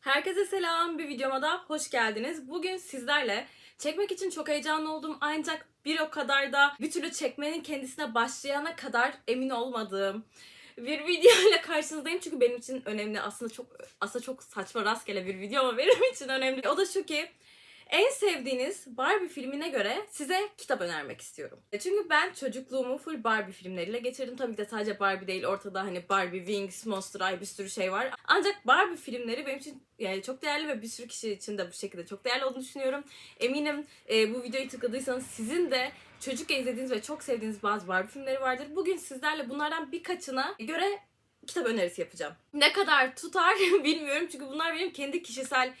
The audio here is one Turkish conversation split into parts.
Herkese selam. Bir videoma da hoş geldiniz. Bugün sizlerle çekmek için çok heyecanlı oldum ancak bir o kadar da bir türlü çekmenin kendisine başlayana kadar emin olmadığım bir video ile karşınızdayım. Çünkü benim için önemli. Aslında çok aslında çok saçma rastgele bir video ama benim için önemli. O da şu ki en sevdiğiniz Barbie filmine göre size kitap önermek istiyorum. E, Çünkü ben çocukluğumu full Barbie filmleriyle geçirdim. Tabii ki de sadece Barbie değil. Ortada hani Barbie, Wings, Monster High bir sürü şey var. Ancak Barbie filmleri benim için yani çok değerli ve bir sürü kişi için de bu şekilde çok değerli olduğunu düşünüyorum. Eminim e, bu videoyu tıkladıysanız sizin de çocukken izlediğiniz ve çok sevdiğiniz bazı Barbie filmleri vardır. Bugün sizlerle bunlardan birkaçına göre kitap önerisi yapacağım. Ne kadar tutar bilmiyorum çünkü bunlar benim kendi kişisel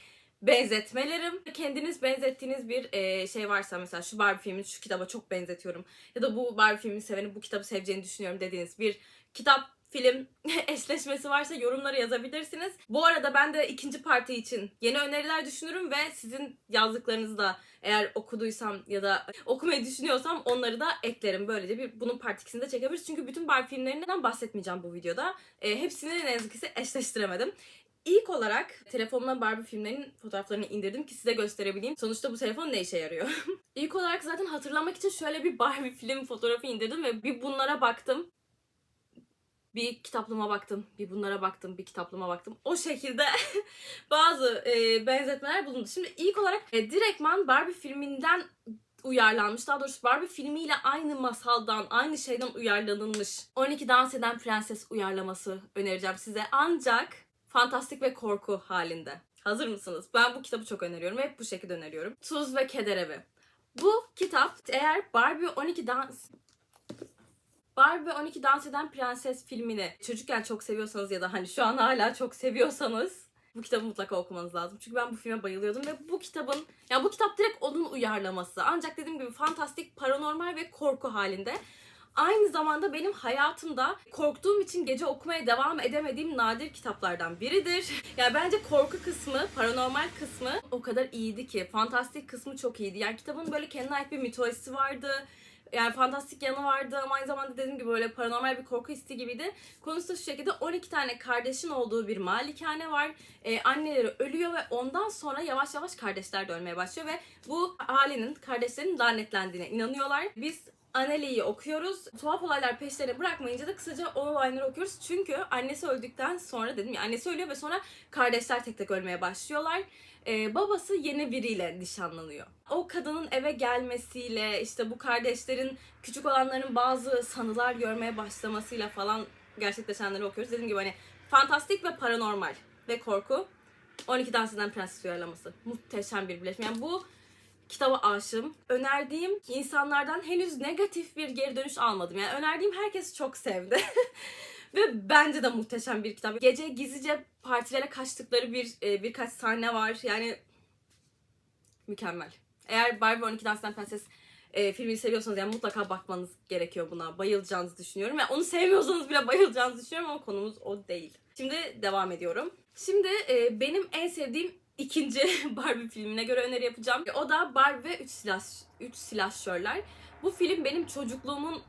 benzetmelerim. Kendiniz benzettiğiniz bir e, şey varsa mesela şu Barbie filmini şu kitaba çok benzetiyorum ya da bu Barbie filmini seveni bu kitabı seveceğini düşünüyorum dediğiniz bir kitap film eşleşmesi varsa yorumlara yazabilirsiniz. Bu arada ben de ikinci parti için yeni öneriler düşünürüm ve sizin yazdıklarınızı da eğer okuduysam ya da okumayı düşünüyorsam onları da eklerim. Böylece bir bunun part 2'sini de çekebiliriz. Çünkü bütün Barbie filmlerinden bahsetmeyeceğim bu videoda. E, hepsini ne yazık ki eşleştiremedim. İlk olarak telefonumdan Barbie filmlerinin fotoğraflarını indirdim ki size gösterebileyim. Sonuçta bu telefon ne işe yarıyor? İlk olarak zaten hatırlamak için şöyle bir Barbie film fotoğrafı indirdim ve bir bunlara baktım. Bir kitaplığıma baktım, bir bunlara baktım, bir kitaplığıma baktım. O şekilde bazı e, benzetmeler bulundu. Şimdi ilk olarak e, direktman Barbie filminden uyarlanmış. Daha doğrusu Barbie filmiyle aynı masaldan, aynı şeyden uyarlanılmış 12 Dans Eden Prenses uyarlaması önereceğim size. Ancak fantastik ve korku halinde. Hazır mısınız? Ben bu kitabı çok öneriyorum ve hep bu şekilde öneriyorum. Tuz ve Keder Evi. Bu kitap eğer Barbie 12 Dans Barbie 12 Dans Eden Prenses filmini çocukken çok seviyorsanız ya da hani şu an hala çok seviyorsanız bu kitabı mutlaka okumanız lazım. Çünkü ben bu filme bayılıyordum ve bu kitabın ya bu kitap direkt onun uyarlaması. Ancak dediğim gibi fantastik, paranormal ve korku halinde. Aynı zamanda benim hayatımda korktuğum için gece okumaya devam edemediğim nadir kitaplardan biridir. Yani bence korku kısmı, paranormal kısmı o kadar iyiydi ki. Fantastik kısmı çok iyiydi. Yani kitabın böyle kendine ait bir mitolojisi vardı. Yani fantastik yanı vardı ama aynı zamanda dediğim gibi böyle paranormal bir korku hissi gibiydi. Konusu da şu şekilde 12 tane kardeşin olduğu bir malikane var. Ee, anneleri ölüyor ve ondan sonra yavaş yavaş kardeşler de ölmeye başlıyor ve bu ailenin, kardeşlerin lanetlendiğine inanıyorlar. Biz Anneli'yi okuyoruz. Tuhaf olaylar peşlerine bırakmayınca da kısaca o olayları okuyoruz. Çünkü annesi öldükten sonra dedim ya annesi ölüyor ve sonra kardeşler tek tek ölmeye başlıyorlar. Ee, babası yeni biriyle nişanlanıyor. O kadının eve gelmesiyle işte bu kardeşlerin küçük olanların bazı sanılar görmeye başlamasıyla falan gerçekleşenleri okuyoruz. Dediğim gibi hani fantastik ve paranormal ve korku. 12 Dans Eden Prenses uyarlaması. Muhteşem bir birleşim. Yani bu kitaba aşığım. Önerdiğim insanlardan henüz negatif bir geri dönüş almadım. Yani önerdiğim herkes çok sevdi. Ve bence de muhteşem bir kitap. Gece gizlice partilere kaçtıkları bir e, birkaç sahne var. Yani mükemmel. Eğer Barbie 12 Dans'tan Prenses e, filmini seviyorsanız yani mutlaka bakmanız gerekiyor buna. Bayılacağınızı düşünüyorum. Yani onu sevmiyorsanız bile bayılacağınızı düşünüyorum ama konumuz o değil. Şimdi devam ediyorum. Şimdi e, benim en sevdiğim ikinci Barbie filmine göre öneri yapacağım. O da Barbie ve 3 silah 3 silahşörler. Bu film benim çocukluğumun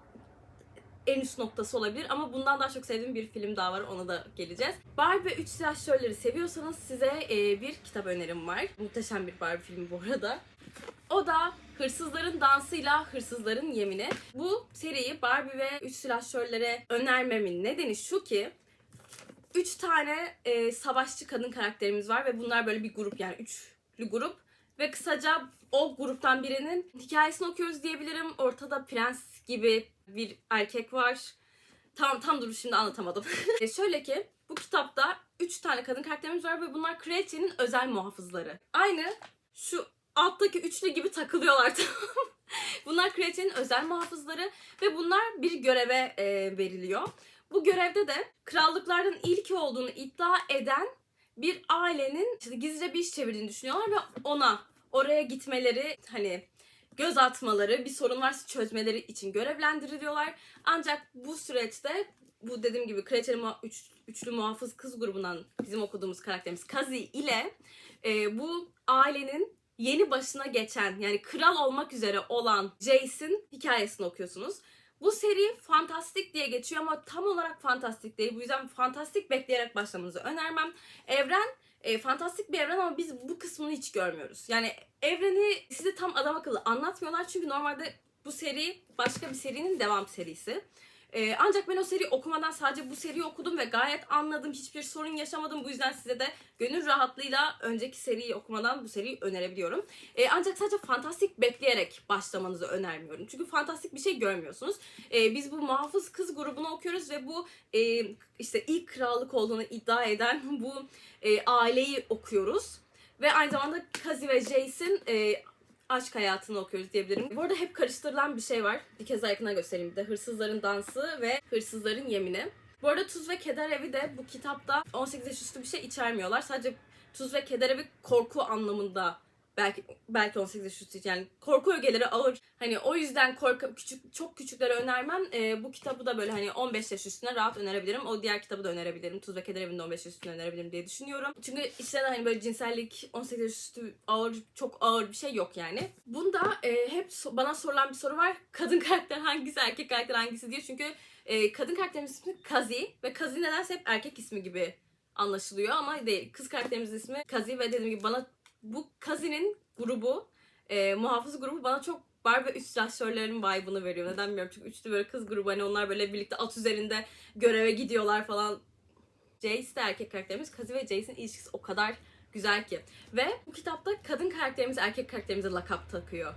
en üst noktası olabilir ama bundan daha çok sevdiğim bir film daha var ona da geleceğiz. Barbie ve 3 silahşörleri seviyorsanız size e, bir kitap önerim var. Muhteşem bir Barbie filmi bu arada. O da Hırsızların Dansıyla Hırsızların Yemini. Bu seriyi Barbie ve 3 silahşörlere önermemin nedeni şu ki Üç tane e, savaşçı kadın karakterimiz var ve bunlar böyle bir grup yani üçlü grup. Ve kısaca o gruptan birinin hikayesini okuyoruz diyebilirim. Ortada prens gibi bir erkek var. Tam tam dur şimdi anlatamadım. e, şöyle ki bu kitapta üç tane kadın karakterimiz var ve bunlar kraliçenin özel muhafızları. Aynı şu alttaki üçlü gibi takılıyorlar tamam? Bunlar kraliçenin özel muhafızları ve bunlar bir göreve e, veriliyor. Bu görevde de krallıklardan ilki olduğunu iddia eden bir ailenin işte gizlice bir iş çevirdiğini düşünüyorlar ve ona oraya gitmeleri hani göz atmaları, bir sorun varsa çözmeleri için görevlendiriliyorlar. Ancak bu süreçte bu dediğim gibi kraliçenin muha- üç, üçlü muhafız kız grubundan bizim okuduğumuz karakterimiz Kazi ile e, bu ailenin yeni başına geçen yani kral olmak üzere olan Jace'in hikayesini okuyorsunuz. Bu seri fantastik diye geçiyor ama tam olarak fantastik değil. Bu yüzden fantastik bekleyerek başlamanızı önermem. Evren e, fantastik bir evren ama biz bu kısmını hiç görmüyoruz. Yani evreni size tam adam akıllı anlatmıyorlar çünkü normalde bu seri başka bir serinin devam serisi. Ee, ancak ben o seriyi okumadan sadece bu seriyi okudum ve gayet anladım. Hiçbir sorun yaşamadım. Bu yüzden size de gönül rahatlığıyla önceki seriyi okumadan bu seriyi önerebiliyorum. Ee, ancak sadece fantastik bekleyerek başlamanızı önermiyorum. Çünkü fantastik bir şey görmüyorsunuz. Ee, biz bu muhafız kız grubunu okuyoruz ve bu e, işte ilk krallık olduğunu iddia eden bu e, aileyi okuyoruz. Ve aynı zamanda Kazi ve Jace'in e, aşk hayatını okuyoruz diyebilirim. Bu arada hep karıştırılan bir şey var. Bir kez yakına göstereyim bir de. Hırsızların dansı ve hırsızların yemini. Bu arada Tuz ve Keder Evi de bu kitapta 18 yaş üstü bir şey içermiyorlar. Sadece Tuz ve Keder Evi korku anlamında belki belki 18 yaş üstü yani korku ögeleri ağır. Hani o yüzden korku küçük çok küçüklere önermem. Ee, bu kitabı da böyle hani 15 yaş üstüne rahat önerebilirim. O diğer kitabı da önerebilirim. Tuz ve Keder Evi'ni de 15 yaş üstüne önerebilirim diye düşünüyorum. Çünkü içinde de hani böyle cinsellik 18 yaş üstü ağır çok ağır bir şey yok yani. Bunda e, hep so- bana sorulan bir soru var. Kadın karakter hangisi, erkek karakter hangisi diye. Çünkü e, kadın karakterimizin ismi Kazi ve Kazi nedense hep erkek ismi gibi anlaşılıyor ama değil. Kız karakterimizin ismi Kazi ve dediğim gibi bana bu Kazi'nin grubu, e, muhafız grubu bana çok Barbie üst silahşörlerin vibe'ını veriyor. Neden bilmiyorum çünkü üçlü böyle kız grubu hani onlar böyle birlikte at üzerinde göreve gidiyorlar falan. Jace de erkek karakterimiz. Kazi ve Jace'in ilişkisi o kadar güzel ki. Ve bu kitapta kadın karakterimiz erkek karakterimize lakap takıyor.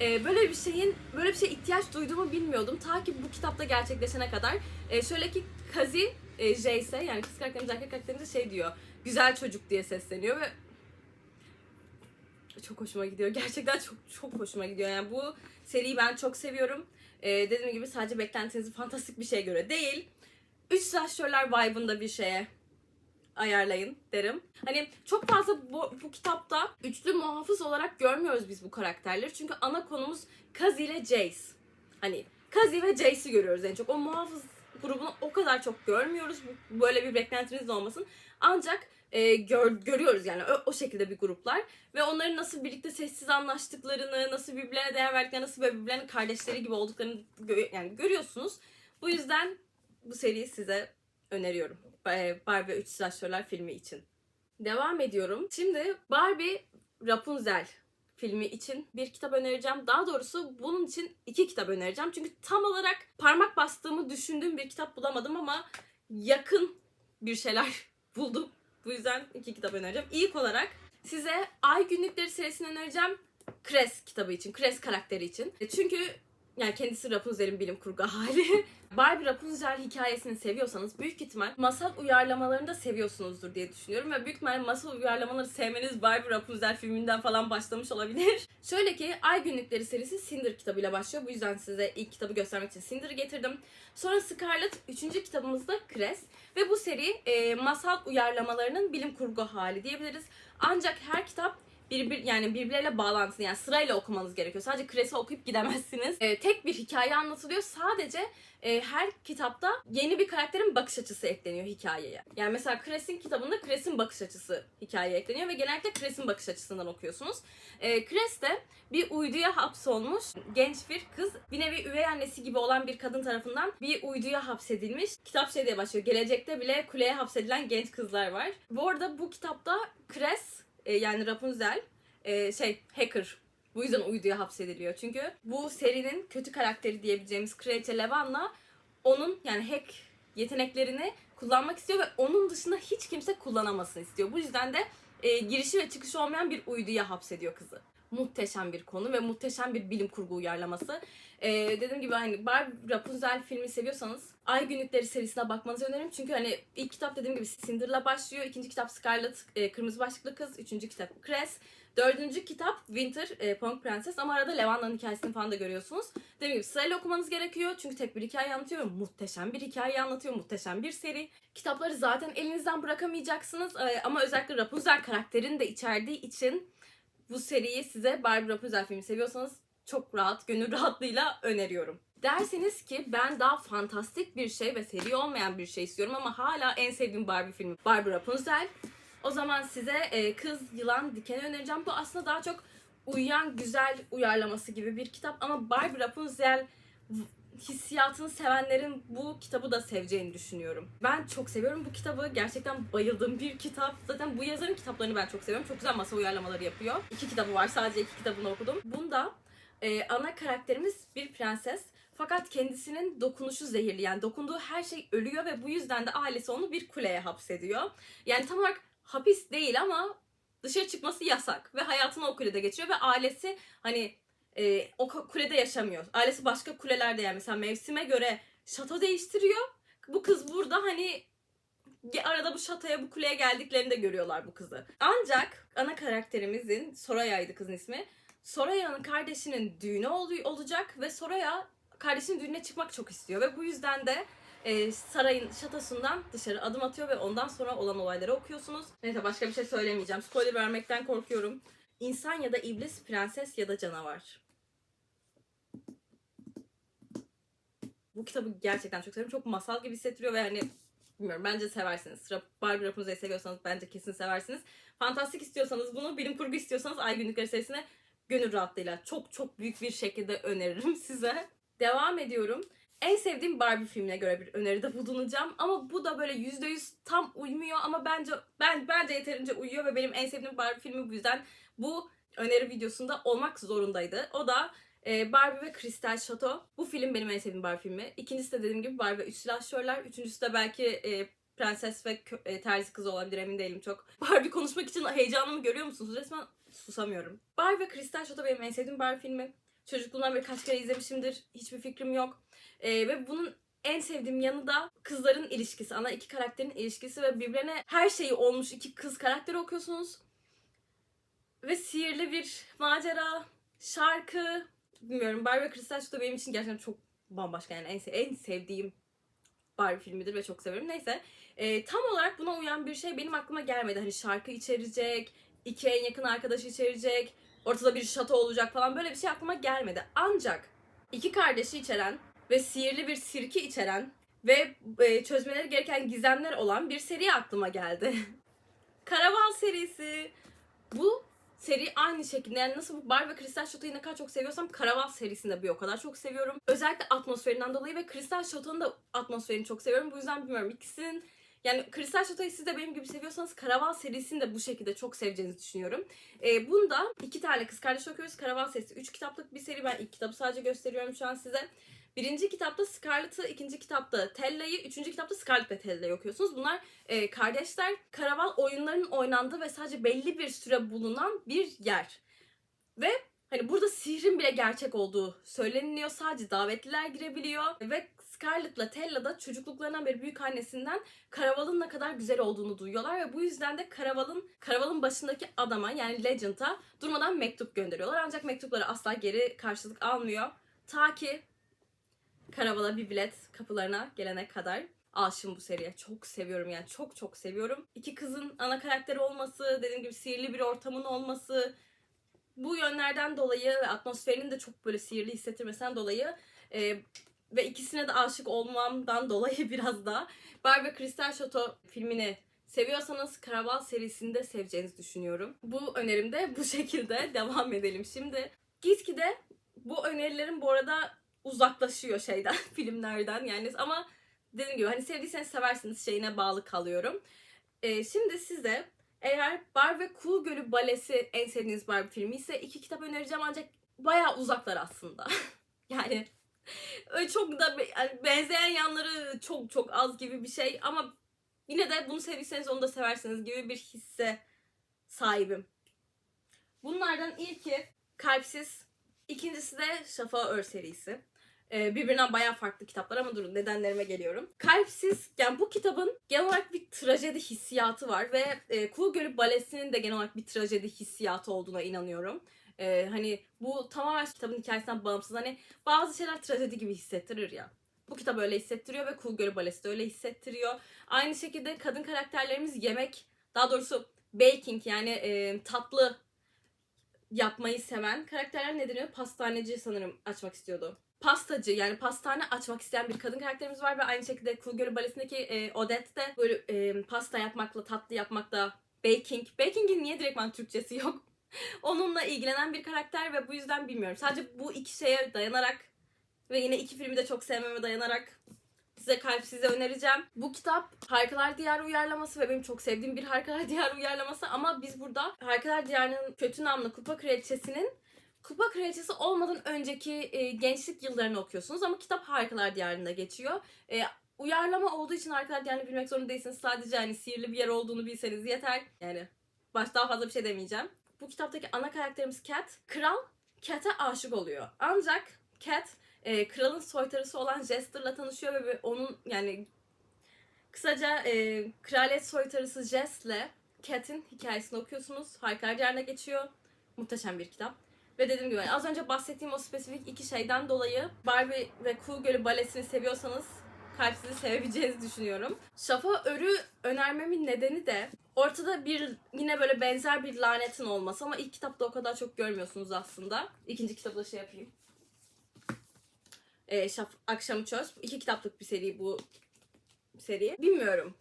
Ee, böyle bir şeyin böyle bir şeye ihtiyaç duyduğumu bilmiyordum. Ta ki bu kitapta gerçekleşene kadar. Ee, şöyle ki Kazi e, Jace'e yani kız karakterimiz erkek karakterimize şey diyor. Güzel çocuk diye sesleniyor ve çok hoşuma gidiyor. Gerçekten çok çok hoşuma gidiyor. Yani bu seriyi ben çok seviyorum. Ee, dediğim gibi sadece beklentinizi fantastik bir şeye göre değil. Üç silahşörler vibe'ında bir şeye ayarlayın derim. Hani çok fazla bu, bu kitapta üçlü muhafız olarak görmüyoruz biz bu karakterleri. Çünkü ana konumuz Kazi ile Jace. Hani Kazi ve Jace'i görüyoruz en çok. O muhafız grubunu o kadar çok görmüyoruz. Böyle bir beklentiniz de olmasın. Ancak e, gör, görüyoruz yani o, o şekilde bir gruplar. Ve onların nasıl birlikte sessiz anlaştıklarını, nasıl birbirlerine değer verdiklerini, nasıl birbirlerinin kardeşleri gibi olduklarını gö- yani görüyorsunuz. Bu yüzden bu seriyi size öneriyorum. Ba- Barbie 3 Silahşörler filmi için. Devam ediyorum. Şimdi Barbie Rapunzel filmi için bir kitap önereceğim. Daha doğrusu bunun için iki kitap önereceğim. Çünkü tam olarak parmak bastığımı düşündüğüm bir kitap bulamadım ama yakın bir şeyler buldum. Bu yüzden iki kitap önereceğim. İlk olarak size Ay Günlükleri serisini önereceğim. Kres kitabı için, Kres karakteri için. Çünkü yani kendisi Rapunzel'in bilim kurgu hali. Barbie Rapunzel hikayesini seviyorsanız büyük ihtimal masal uyarlamalarını da seviyorsunuzdur diye düşünüyorum. Ve büyük ihtimal masal uyarlamaları sevmeniz Barbie Rapunzel filminden falan başlamış olabilir. Şöyle ki Ay Günlükleri serisi Cinder kitabıyla başlıyor. Bu yüzden size ilk kitabı göstermek için Cinder'ı getirdim. Sonra Scarlet 3. kitabımızda Kres. Ve bu seri e, masal uyarlamalarının bilim kurgu hali diyebiliriz. Ancak her kitap birbir yani birbirleriyle bağlantılı yani sırayla okumanız gerekiyor. Sadece Kres'i okuyup gidemezsiniz. Ee, tek bir hikaye anlatılıyor. Sadece e, her kitapta yeni bir karakterin bakış açısı ekleniyor hikayeye. Yani mesela Kres'in kitabında Kres'in bakış açısı hikayeye ekleniyor ve genellikle Kres'in bakış açısından okuyorsunuz. Ee, Kres de bir uyduya hapsolmuş genç bir kız. Bir nevi üvey annesi gibi olan bir kadın tarafından bir uyduya hapsedilmiş. Kitap şey diye başlıyor. Gelecekte bile kuleye hapsedilen genç kızlar var. Bu arada bu kitapta Kres e, yani Rapunzel e, şey hacker bu yüzden uyduya hapsediliyor. Çünkü bu serinin kötü karakteri diyebileceğimiz Kraliçe Levanna onun yani hack yeteneklerini kullanmak istiyor ve onun dışında hiç kimse kullanamasın istiyor. Bu yüzden de e, girişi ve çıkışı olmayan bir uyduya hapsediyor kızı. Muhteşem bir konu ve muhteşem bir bilim kurgu uyarlaması. E, dediğim gibi hani Barbie Rapunzel filmi seviyorsanız Ay Günlükleri serisine bakmanızı öneririm. Çünkü hani ilk kitap dediğim gibi Cinder'la başlıyor. ikinci kitap Scarlet, e, Kırmızı Başlıklı Kız. Üçüncü kitap Cress. Dördüncü kitap Winter, e, Pamuk Prenses. Ama arada Levanna'nın hikayesini falan da görüyorsunuz. Dediğim gibi sırayla okumanız gerekiyor. Çünkü tek bir hikaye anlatıyor muhteşem bir hikaye anlatıyor. Muhteşem bir seri. Kitapları zaten elinizden bırakamayacaksınız. E, ama özellikle Rapunzel karakterini de içerdiği için bu seriyi size Barbie Rapunzel filmi seviyorsanız çok rahat, gönül rahatlığıyla öneriyorum. Derseniz ki ben daha fantastik bir şey ve seri olmayan bir şey istiyorum ama hala en sevdiğim Barbie filmi Barbie Rapunzel. O zaman size e, Kız Yılan Diken'i önereceğim. Bu aslında daha çok uyuyan güzel uyarlaması gibi bir kitap ama Barbie Rapunzel hissiyatını sevenlerin bu kitabı da seveceğini düşünüyorum. Ben çok seviyorum bu kitabı. Gerçekten bayıldığım bir kitap. Zaten bu yazarın kitaplarını ben çok seviyorum. Çok güzel masa uyarlamaları yapıyor. İki kitabı var. Sadece iki kitabını okudum. Bunda e, ana karakterimiz bir prenses. Fakat kendisinin dokunuşu zehirli. Yani dokunduğu her şey ölüyor ve bu yüzden de ailesi onu bir kuleye hapsediyor. Yani tam olarak hapis değil ama dışarı çıkması yasak. Ve hayatını o kulede geçiriyor ve ailesi hani e, o ku- kulede yaşamıyor. Ailesi başka kulelerde yani mesela mevsime göre şato değiştiriyor. Bu kız burada hani arada bu şatoya bu kuleye geldiklerinde görüyorlar bu kızı. Ancak ana karakterimizin Soraya'ydı kızın ismi. Soraya'nın kardeşinin düğünü ol- olacak ve Soraya kardeşinin düğününe çıkmak çok istiyor ve bu yüzden de e, sarayın şatosundan dışarı adım atıyor ve ondan sonra olan olayları okuyorsunuz. Neyse başka bir şey söylemeyeceğim. Spoiler vermekten korkuyorum. İnsan ya da iblis, prenses ya da canavar. Bu kitabı gerçekten çok seviyorum. Çok masal gibi hissettiriyor ve hani bilmiyorum bence seversiniz. Barbie Rapunzel'i seviyorsanız bence kesin seversiniz. Fantastik istiyorsanız bunu, bilim kurgu istiyorsanız Ay Günlükleri serisine gönül rahatlığıyla çok çok büyük bir şekilde öneririm size. Devam ediyorum. En sevdiğim Barbie filmine göre bir öneride bulunacağım ama bu da böyle %100 tam uymuyor ama bence ben bence yeterince uyuyor ve benim en sevdiğim Barbie filmi bu yüzden bu öneri videosunda olmak zorundaydı. O da e, Barbie ve Kristal Şato. Bu film benim en sevdiğim Barbie filmi. İkincisi de dediğim gibi Barbie ve Üç Silahşörler. Üçüncüsü de belki e, Prenses ve e, Terzi Kızı olabilir emin değilim çok. Barbie konuşmak için heyecanımı görüyor musunuz? Resmen susamıyorum. Barbie ve Kristal Şato benim en sevdiğim Barbie filmi. Çocukluğumdan beri kaç kere izlemişimdir. Hiçbir fikrim yok. E, ve bunun en sevdiğim yanı da kızların ilişkisi. Ana iki karakterin ilişkisi ve birbirine her şeyi olmuş iki kız karakteri okuyorsunuz. Ve sihirli bir macera, şarkı, bilmiyorum Barbie Kristal Şato benim için gerçekten çok bambaşka yani en, en sevdiğim Barbie filmidir ve çok severim. Neyse e, tam olarak buna uyan bir şey benim aklıma gelmedi. Hani şarkı içerecek, iki en yakın arkadaş içerecek, ortada bir şato olacak falan böyle bir şey aklıma gelmedi. Ancak iki kardeşi içeren ve sihirli bir sirki içeren ve e, çözmeleri gereken gizemler olan bir seri aklıma geldi. Karavan serisi. Bu seri aynı şekilde yani nasıl bu Bar ve Kristal Şato'yu ne kadar çok seviyorsam Karaval serisini de bir o kadar çok seviyorum. Özellikle atmosferinden dolayı ve Kristal Şato'nun da atmosferini çok seviyorum. Bu yüzden bilmiyorum ikisinin yani Kristal Şato'yu siz de benim gibi seviyorsanız Karaval serisini de bu şekilde çok seveceğinizi düşünüyorum. Ee, bunda iki tane kız kardeş okuyoruz. Karaval serisi 3 kitaplık bir seri. Ben ilk kitabı sadece gösteriyorum şu an size. Birinci kitapta Scarlett'ı, ikinci kitapta Tella'yı, üçüncü kitapta Scarlett ve Tella'yı okuyorsunuz. Bunlar e, kardeşler karaval oyunlarının oynandığı ve sadece belli bir süre bulunan bir yer. Ve hani burada sihrin bile gerçek olduğu söyleniliyor. Sadece davetliler girebiliyor. Ve Scarlett'la Tella da çocukluklarından beri büyük annesinden karavalın ne kadar güzel olduğunu duyuyorlar ve bu yüzden de karavalın karavalın başındaki adama yani Legend'a durmadan mektup gönderiyorlar. Ancak mektupları asla geri karşılık almıyor. Ta ki karavala bir bilet kapılarına gelene kadar aşığım bu seriye. Çok seviyorum yani çok çok seviyorum. İki kızın ana karakteri olması, dediğim gibi sihirli bir ortamın olması, bu yönlerden dolayı ve atmosferinin de çok böyle sihirli hissettirmesinden dolayı e, ve ikisine de aşık olmamdan dolayı biraz da Barbie Crystal Chateau filmini seviyorsanız Karaval serisini de seveceğinizi düşünüyorum. Bu önerimde bu şekilde devam edelim. Şimdi gitgide bu önerilerim bu arada uzaklaşıyor şeyden, filmlerden yani ama dediğim gibi hani sevdiyseniz seversiniz şeyine bağlı kalıyorum. Ee, şimdi size eğer Bar ve Kuğu Gölü Balesi en sevdiğiniz Barbie filmi ise iki kitap önereceğim ancak bayağı uzaklar aslında. yani çok da benzeyen yanları çok çok az gibi bir şey ama yine de bunu sevdiyseniz onu da seversiniz gibi bir hisse sahibim. Bunlardan ilki Kalpsiz, ikincisi de Şafağı Ör serisi. Ee, birbirinden bayağı farklı kitaplar ama durun nedenlerime geliyorum. Kalpsiz, yani bu kitabın genel olarak bir trajedi hissiyatı var ve e, Kuğu Gölü Balesi'nin de genel olarak bir trajedi hissiyatı olduğuna inanıyorum. Ee, hani bu tamamen kitabın hikayesinden bağımsız. Hani bazı şeyler trajedi gibi hissettirir ya. Bu kitap öyle hissettiriyor ve Kuğu Gölü Balesi de öyle hissettiriyor. Aynı şekilde kadın karakterlerimiz yemek, daha doğrusu baking yani e, tatlı yapmayı seven karakterler ne deniyor? Pastaneci sanırım açmak istiyordu. Pastacı yani pastane açmak isteyen bir kadın karakterimiz var ve aynı şekilde Kuğu Gölü Balesi'ndeki e, Odette de böyle e, pasta yapmakla, tatlı yapmakla, baking. Baking'in niye direktman Türkçesi yok? Onunla ilgilenen bir karakter ve bu yüzden bilmiyorum. Sadece bu iki şeye dayanarak Ve yine iki filmi de çok sevmeme dayanarak size kalp size önereceğim. Bu kitap Harikalar Diyarı uyarlaması ve benim çok sevdiğim bir Harikalar Diyarı uyarlaması ama biz burada Harikalar Diyarı'nın kötü namlı Kupa Kraliçesi'nin Kupa Kraliçesi olmadan önceki e, gençlik yıllarını okuyorsunuz ama kitap Harikalar Diyarı'nda geçiyor. E, uyarlama olduğu için Harikalar Diyarı'nı bilmek zorunda değilsiniz. Sadece hani sihirli bir yer olduğunu bilseniz yeter. Yani baş daha fazla bir şey demeyeceğim. Bu kitaptaki ana karakterimiz Cat. Kral Cat'e aşık oluyor. Ancak Cat e, kralın soytarısı olan Jester'la tanışıyor ve onun yani kısaca e, kraliyet soytarısı Jest'le Cat'in hikayesini okuyorsunuz. Harikalar Diyarı'na geçiyor. Muhteşem bir kitap. Ve dediğim gibi az önce bahsettiğim o spesifik iki şeyden dolayı Barbie ve Kuğu Gölü balesini seviyorsanız kalpsizi sevebileceğinizi düşünüyorum. Şafa Örü önermemin nedeni de ortada bir yine böyle benzer bir lanetin olması ama ilk kitapta o kadar çok görmüyorsunuz aslında. İkinci kitabı da şey yapayım. Ee, Şaf Akşamı Çöz. İki kitaplık bir seri bu seri. Bilmiyorum.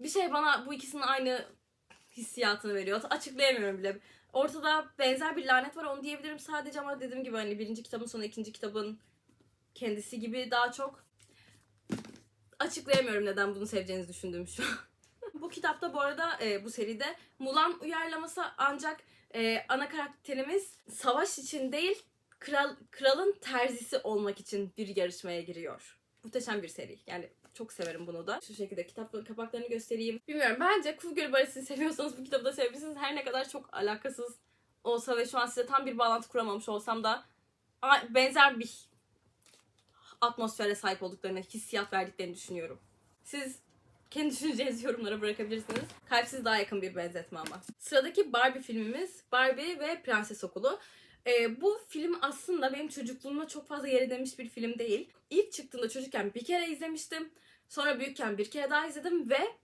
Bir şey bana bu ikisinin aynı hissiyatını veriyor. Açıklayamıyorum bile. Ortada benzer bir lanet var onu diyebilirim sadece ama dediğim gibi hani birinci kitabın sonu ikinci kitabın kendisi gibi daha çok açıklayamıyorum neden bunu seveceğinizi düşündüğüm şu an. bu kitapta bu arada e, bu seride Mulan uyarlaması ancak e, ana karakterimiz savaş için değil kral kralın terzisi olmak için bir yarışmaya giriyor. Muhteşem bir seri. Yani çok severim bunu da. Şu şekilde kitap kapaklarını göstereyim. Bilmiyorum bence Kuğu Gölü Barış'ını seviyorsanız bu kitabı da sevebilirsiniz. Her ne kadar çok alakasız olsa ve şu an size tam bir bağlantı kuramamış olsam da a- benzer bir atmosfere sahip olduklarını, hissiyat verdiklerini düşünüyorum. Siz kendi düşüneceğinizi yorumlara bırakabilirsiniz. Kalpsiz daha yakın bir benzetme ama. Sıradaki Barbie filmimiz Barbie ve Prenses Okulu. Ee, bu film aslında benim çocukluğuma çok fazla yer edinmiş bir film değil. İlk çıktığında çocukken bir kere izlemiştim. Sonra büyükken bir kere daha izledim ve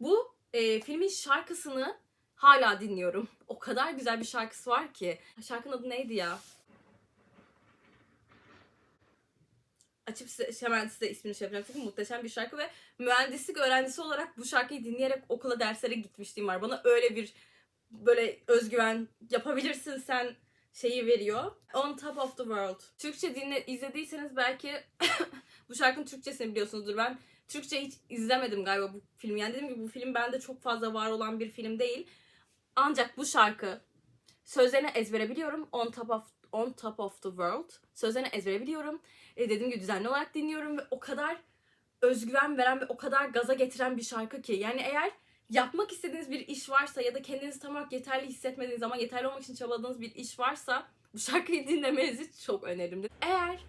bu e, filmin şarkısını hala dinliyorum. O kadar güzel bir şarkısı var ki. Şarkının adı neydi ya? Açıp size, hemen size ismini şey yapacağım. Çünkü muhteşem bir şarkı ve mühendislik öğrencisi olarak bu şarkıyı dinleyerek okula derslere gitmişliğim var. Bana öyle bir böyle özgüven yapabilirsin sen şeyi veriyor. On Top of the World. Türkçe dinle izlediyseniz belki bu şarkının Türkçesini biliyorsunuzdur. Ben Türkçe hiç izlemedim galiba bu filmi. Yani dediğim gibi bu film bende çok fazla var olan bir film değil. Ancak bu şarkı sözlerini ezbere biliyorum. On Top of On Top of the World. Sözlerini ezbere biliyorum. E, dediğim gibi düzenli olarak dinliyorum ve o kadar özgüven veren ve o kadar gaza getiren bir şarkı ki. Yani eğer yapmak istediğiniz bir iş varsa ya da kendinizi tam olarak yeterli hissetmediğiniz ama yeterli olmak için çabaladığınız bir iş varsa bu şarkıyı dinlemenizi çok öneririm. Eğer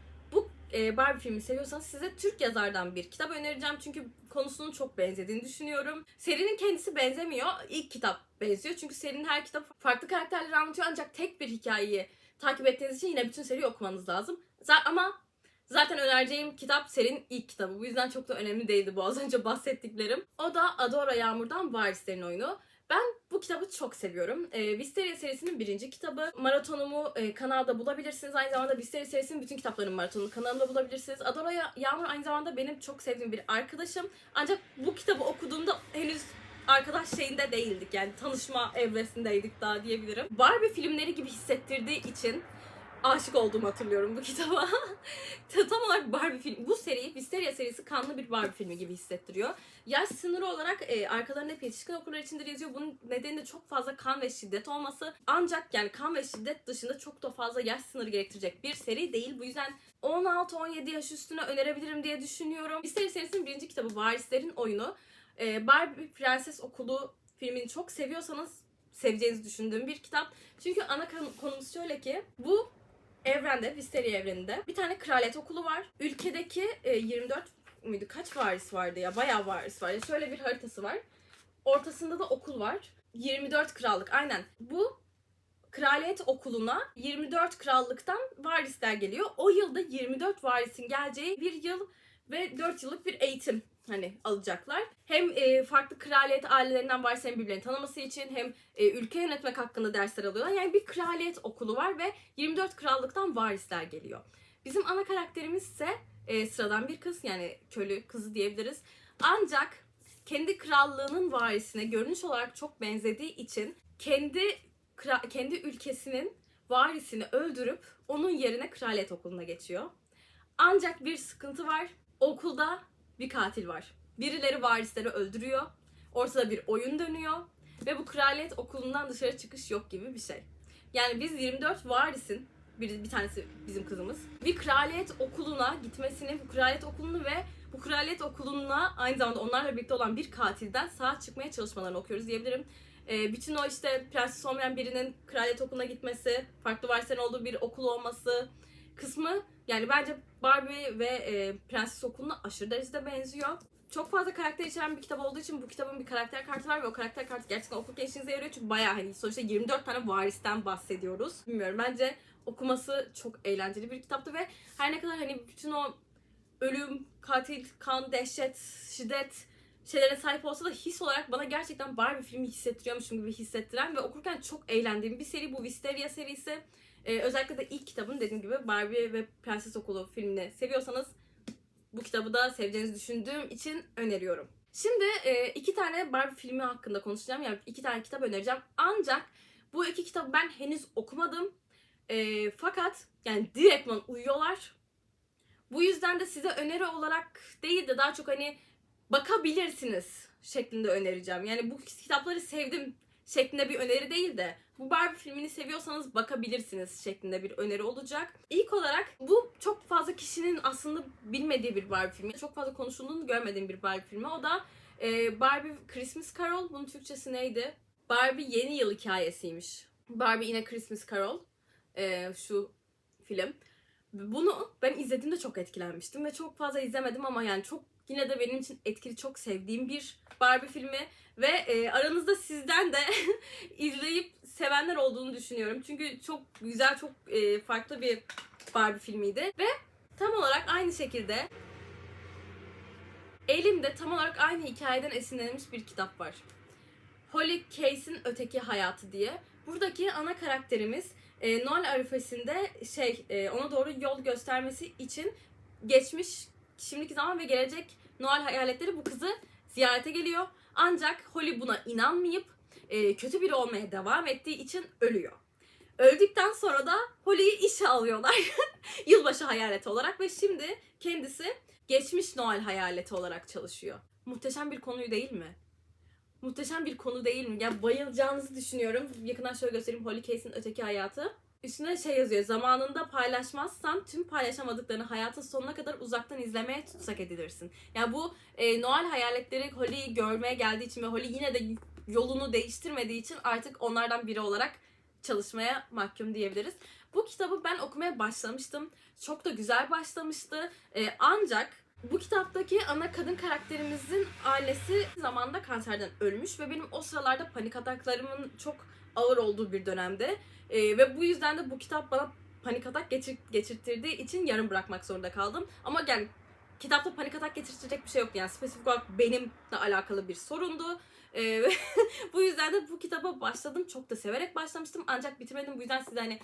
e, Barbie filmi seviyorsanız size Türk yazardan bir kitap önereceğim. Çünkü konusunun çok benzediğini düşünüyorum. Serinin kendisi benzemiyor. İlk kitap benziyor. Çünkü serinin her kitabı farklı karakterleri anlatıyor. Ancak tek bir hikayeyi takip ettiğiniz için yine bütün seriyi okumanız lazım. Z- ama zaten önereceğim kitap serinin ilk kitabı. Bu yüzden çok da önemli değildi bu az önce bahsettiklerim. O da Adora Yağmur'dan Varislerin oyunu. Ben bu kitabı çok seviyorum. E, Wisteria serisinin birinci kitabı. Maratonumu e, kanalda bulabilirsiniz. Aynı zamanda Wisteria serisinin bütün kitaplarının maratonunu kanalımda bulabilirsiniz. Adora Ya- Yağmur aynı zamanda benim çok sevdiğim bir arkadaşım. Ancak bu kitabı okuduğumda henüz arkadaş şeyinde değildik. Yani tanışma evresindeydik daha diyebilirim. Barbie filmleri gibi hissettirdiği için aşık olduğumu hatırlıyorum bu kitaba. Tam olarak Barbie film. Bu seri, Wisteria serisi kanlı bir Barbie filmi gibi hissettiriyor. Yaş sınırı olarak e, arkalarında hep yetişkin okurlar içindir yazıyor. Bunun nedeni de çok fazla kan ve şiddet olması. Ancak yani kan ve şiddet dışında çok da fazla yaş sınırı gerektirecek bir seri değil. Bu yüzden 16-17 yaş üstüne önerebilirim diye düşünüyorum. Wisteria serisinin birinci kitabı Varislerin Oyunu. E, Barbie Prenses Okulu filmini çok seviyorsanız seveceğinizi düşündüğüm bir kitap. Çünkü ana konumuz şöyle ki bu evrende, Wisteria evreninde bir tane kraliyet okulu var. Ülkedeki e, 24 müydü? Kaç varis vardı ya? Bayağı varis var. Şöyle bir haritası var. Ortasında da okul var. 24 krallık. Aynen. Bu kraliyet okuluna 24 krallıktan varisler geliyor. O yılda 24 varisin geleceği bir yıl ve 4 yıllık bir eğitim hani alacaklar. Hem e, farklı kraliyet ailelerinden varislerin birbirlerini tanıması için hem e, ülke yönetmek hakkında dersler alıyorlar. Yani bir kraliyet okulu var ve 24 krallıktan varisler geliyor. Bizim ana karakterimiz ise e, sıradan bir kız yani köylü kızı diyebiliriz. Ancak kendi krallığının varisine görünüş olarak çok benzediği için kendi kendi ülkesinin varisini öldürüp onun yerine kraliyet okuluna geçiyor. Ancak bir sıkıntı var. Okulda bir katil var. Birileri varisleri öldürüyor. Ortada bir oyun dönüyor. Ve bu kraliyet okulundan dışarı çıkış yok gibi bir şey. Yani biz 24 varisin, bir, bir tanesi bizim kızımız, bir kraliyet okuluna gitmesini, bu kraliyet okulunu ve bu kraliyet okuluna aynı zamanda onlarla birlikte olan bir katilden sağ çıkmaya çalışmalarını okuyoruz diyebilirim. Ee, bütün o işte prenses olmayan birinin kraliyet okuluna gitmesi, farklı varislerin olduğu bir okul olması kısmı yani bence Barbie ve e, Prenses Okulu'na aşırı derecede benziyor. Çok fazla karakter içeren bir kitap olduğu için bu kitabın bir karakter kartı var ve o karakter kartı gerçekten okurken işinize yarıyor çünkü bayağı hani sonuçta 24 tane varisten bahsediyoruz. Bilmiyorum bence okuması çok eğlenceli bir kitaptı ve her ne kadar hani bütün o ölüm, katil, kan, dehşet, şiddet şeylere sahip olsa da his olarak bana gerçekten Barbie filmi hissettiriyormuşum gibi hissettiren ve okurken çok eğlendiğim bir seri bu Wisteria serisi. Ee, özellikle de ilk kitabın dediğim gibi Barbie ve Prenses Okulu filmini seviyorsanız bu kitabı da seveceğinizi düşündüğüm için öneriyorum. Şimdi e, iki tane Barbie filmi hakkında konuşacağım. Yani iki tane kitap önereceğim. Ancak bu iki kitabı ben henüz okumadım. E, fakat yani direktman uyuyorlar. Bu yüzden de size öneri olarak değil de daha çok hani bakabilirsiniz şeklinde önereceğim. Yani bu kitapları sevdim şeklinde bir öneri değil de bu Barbie filmini seviyorsanız bakabilirsiniz şeklinde bir öneri olacak. İlk olarak bu çok fazla kişinin aslında bilmediği bir Barbie filmi. Çok fazla konuşulduğunu görmediğim bir Barbie filmi. O da e, Barbie Christmas Carol. Bunun Türkçesi neydi? Barbie Yeni Yıl Hikayesiymiş. Barbie yine Christmas Carol. E, şu film. Bunu ben izlediğimde çok etkilenmiştim ve çok fazla izlemedim ama yani çok yine de benim için etkili çok sevdiğim bir Barbie filmi ve e, aranızda sizden de izleyip sevenler olduğunu düşünüyorum. Çünkü çok güzel, çok e, farklı bir Barbie filmiydi ve tam olarak aynı şekilde elimde tam olarak aynı hikayeden esinlenmiş bir kitap var. Holly Case'in Öteki Hayatı diye. Buradaki ana karakterimiz e, Noel arifesinde şey e, ona doğru yol göstermesi için geçmiş, şimdiki zaman ve gelecek Noel hayaletleri bu kızı ziyarete geliyor. Ancak Holly buna inanmayıp e, kötü biri olmaya devam ettiği için ölüyor. Öldükten sonra da Holly'yi işe alıyorlar. Yılbaşı hayaleti olarak ve şimdi kendisi geçmiş Noel hayaleti olarak çalışıyor. Muhteşem bir konuyu değil mi? Muhteşem bir konu değil mi? Ya bayılacağınızı düşünüyorum. Yakından şöyle göstereyim. Holly Case'in öteki hayatı. Üstüne şey yazıyor. Zamanında paylaşmazsan tüm paylaşamadıklarını hayatın sonuna kadar uzaktan izlemeye tutsak edilirsin. Yani bu e, Noel hayaletleri Holly'yi görmeye geldiği için ve Holly yine de yolunu değiştirmediği için artık onlardan biri olarak çalışmaya mahkum diyebiliriz. Bu kitabı ben okumaya başlamıştım. Çok da güzel başlamıştı. E, ancak bu kitaptaki ana kadın karakterimizin ailesi zamanda kanserden ölmüş ve benim o sıralarda panik ataklarımın çok ağır olduğu bir dönemde. E, ve bu yüzden de bu kitap bana panik atak geçir, geçirttirdiği için yarım bırakmak zorunda kaldım. Ama yani kitapta panik atak geçirtecek bir şey yoktu. Yani spesifik olarak benimle alakalı bir sorundu. E, ve bu yüzden de bu kitaba başladım. Çok da severek başlamıştım. Ancak bitirmedim. Bu yüzden size hani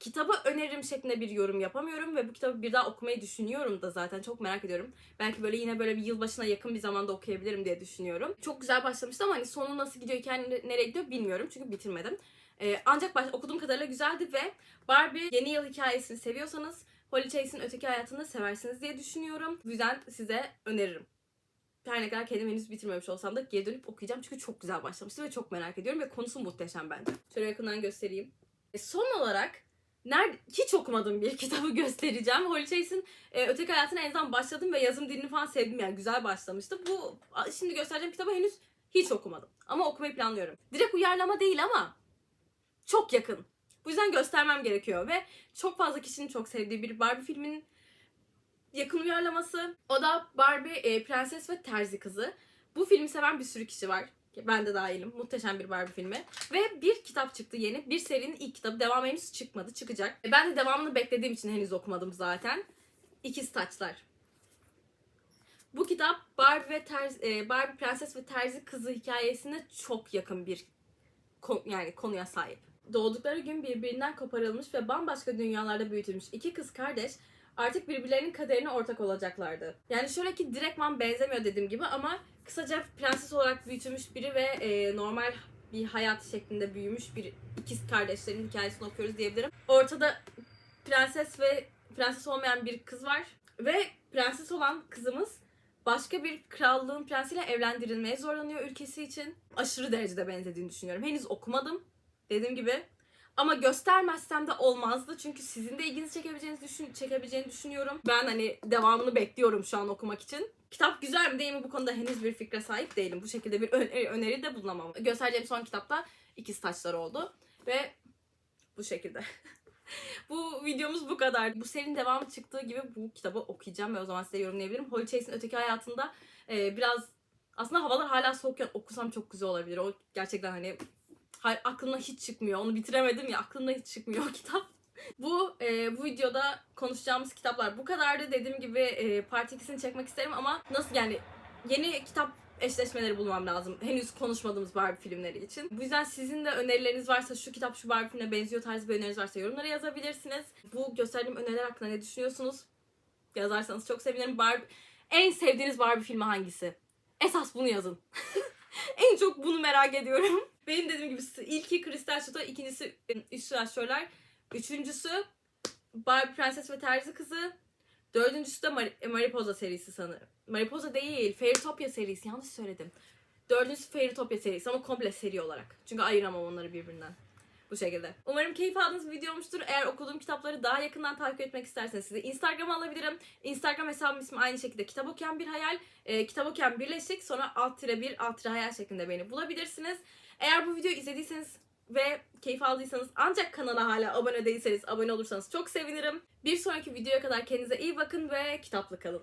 kitabı öneririm şeklinde bir yorum yapamıyorum ve bu kitabı bir daha okumayı düşünüyorum da zaten çok merak ediyorum. Belki böyle yine böyle bir yılbaşına yakın bir zamanda okuyabilirim diye düşünüyorum. Çok güzel başlamıştı ama hani sonu nasıl gidiyor, hikaye nereye gidiyor bilmiyorum çünkü bitirmedim. Ee, ancak baş, okuduğum kadarıyla güzeldi ve Barbie yeni yıl hikayesini seviyorsanız Holly Chase'in öteki hayatını seversiniz diye düşünüyorum. Bu yüzden size öneririm. Her ne kadar kendim henüz bitirmemiş olsam da geri dönüp okuyacağım çünkü çok güzel başlamıştı ve çok merak ediyorum ve konusu muhteşem bence. Şöyle yakından göstereyim. E, son olarak nerede hiç okumadığım bir kitabı göstereceğim. Holly Chase'in e, Öteki Hayatına en azından başladım ve yazım dilini falan sevdim yani güzel başlamıştı. Bu şimdi göstereceğim kitabı henüz hiç okumadım. Ama okumayı planlıyorum. Direkt uyarlama değil ama çok yakın. Bu yüzden göstermem gerekiyor ve çok fazla kişinin çok sevdiği bir Barbie filminin yakın uyarlaması. O da Barbie e, Prenses ve Terzi Kızı. Bu filmi seven bir sürü kişi var. Ben de dahilim. Muhteşem bir Barbie filmi. Ve bir kitap çıktı yeni. Bir serinin ilk kitabı. Devam henüz çıkmadı. Çıkacak. E, Ben de devamını beklediğim için henüz okumadım zaten. İkiz Taçlar. Bu kitap Barbie ve Terzi, e, Barbie Prenses ve Terzi Kızı hikayesine çok yakın bir yani konuya sahip. Doğdukları gün birbirinden koparılmış ve bambaşka dünyalarda büyütülmüş iki kız kardeş artık birbirlerinin kaderine ortak olacaklardı. Yani şöyle ki direktman benzemiyor dediğim gibi ama kısaca prenses olarak büyütülmüş biri ve e, normal bir hayat şeklinde büyümüş bir ikiz kardeşlerin hikayesini okuyoruz diyebilirim. Ortada prenses ve prenses olmayan bir kız var. Ve prenses olan kızımız başka bir krallığın prensiyle evlendirilmeye zorlanıyor ülkesi için. Aşırı derecede benzediğini düşünüyorum. Henüz okumadım dediğim gibi. Ama göstermezsem de olmazdı. Çünkü sizin de ilginizi çekebileceğinizi düşün, çekebileceğini düşünüyorum. Ben hani devamını bekliyorum şu an okumak için. Kitap güzel mi değil mi bu konuda henüz bir fikre sahip değilim. Bu şekilde bir öneri, öneri de bulunamam. Göstereceğim son kitapta ikiz taçlar oldu. Ve bu şekilde. bu videomuz bu kadar. Bu serinin devamı çıktığı gibi bu kitabı okuyacağım ve o zaman size yorumlayabilirim. Holly Chase'in Öteki Hayatında e, biraz aslında havalar hala soğukken okusam çok güzel olabilir. O gerçekten hani hay, aklımdan hiç çıkmıyor. Onu bitiremedim ya aklımdan hiç çıkmıyor o kitap. Bu e, bu videoda konuşacağımız kitaplar bu kadardı. Dediğim gibi e, part 2'sini çekmek isterim ama nasıl yani yeni kitap eşleşmeleri bulmam lazım. Henüz konuşmadığımız Barbie filmleri için. Bu yüzden sizin de önerileriniz varsa şu kitap şu Barbie filmine benziyor tarzı bir öneriniz varsa yorumlara yazabilirsiniz. Bu gösterdiğim öneriler hakkında ne düşünüyorsunuz? Yazarsanız çok sevinirim. Barbie en sevdiğiniz Barbie filmi hangisi? Esas bunu yazın. en çok bunu merak ediyorum. Benim dediğim gibi ilki Kristal Şato, ikincisi Üstü Aşörler, üçüncüsü Barbie Prenses ve Terzi Kızı, dördüncüsü de Mar- Mariposa serisi sanırım. Mariposa değil, Fairytopia serisi. Yanlış söyledim. Dördüncüsü Fairytopia serisi ama komple seri olarak. Çünkü ayıramam onları birbirinden. Bu şekilde. Umarım keyif aldığınız bir video olmuştur. Eğer okuduğum kitapları daha yakından takip etmek isterseniz size Instagram'a alabilirim. Instagram hesabım ismi aynı şekilde kitap okuyan bir hayal. E, kitap okuyan birleşik sonra alt tire bir alt tire hayal şeklinde beni bulabilirsiniz. Eğer bu videoyu izlediyseniz ve keyif aldıysanız ancak kanala hala abone değilseniz abone olursanız çok sevinirim. Bir sonraki videoya kadar kendinize iyi bakın ve kitaplı kalın.